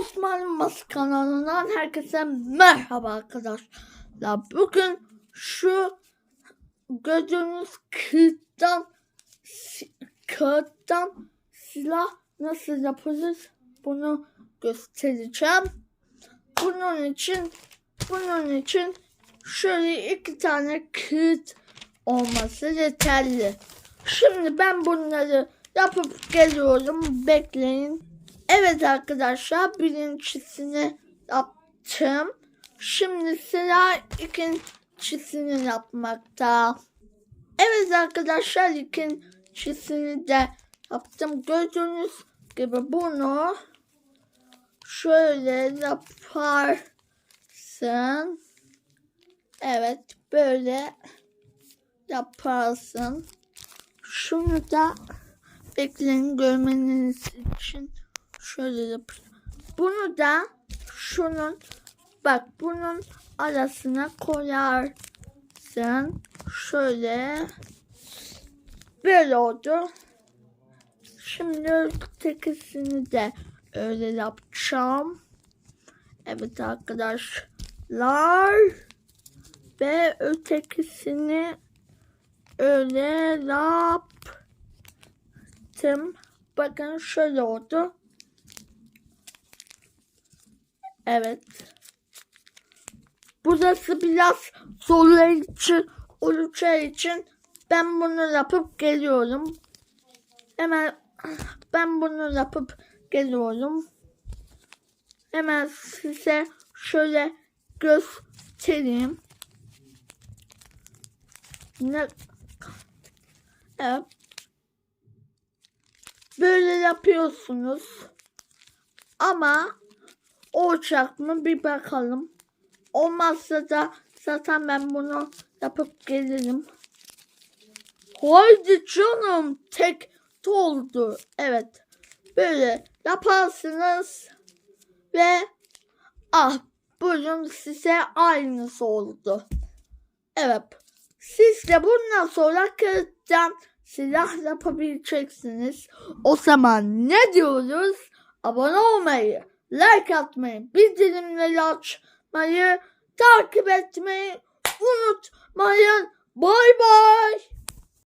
Osman Yılmaz kanalından herkese merhaba arkadaşlar. Bugün şu gördüğünüz kağıttan si- kağıttan silah nasıl yapılır bunu göstereceğim. Bunun için bunun için şöyle iki tane kağıt olması yeterli. Şimdi ben bunları yapıp geliyorum. Bekleyin. Evet arkadaşlar birincisini yaptım. Şimdi sıra ikincisini yapmakta. Evet arkadaşlar ikincisini de yaptım. Gördüğünüz gibi bunu şöyle yaparsın. Evet böyle yaparsın. Şunu da bekleyin görmeniz için şöyle yapayım. Bunu da şunun bak bunun arasına koyarsın. Şöyle böyle oldu. Şimdi ötekisini de öyle yapacağım. Evet arkadaşlar. Ve ötekisini öyle yaptım. Bakın şöyle oldu. Evet. Burası biraz zorlayıcı olacağı için ben bunu yapıp geliyorum. Hemen ben bunu yapıp geliyorum. Hemen size şöyle göstereyim. Ne? Evet. Böyle yapıyorsunuz. Ama olacak mı bir bakalım. Olmazsa da zaten ben bunu yapıp gelirim. Haydi canım tek oldu. Evet. Böyle yaparsınız ve ah bugün size aynısı oldu. Evet. Siz de bundan sonra kağıttan silah yapabileceksiniz. O zaman ne diyoruz? Abone olmayı, like atmayı, bildirimleri açmayı, takip etmeyi unutmayın. Bay bay.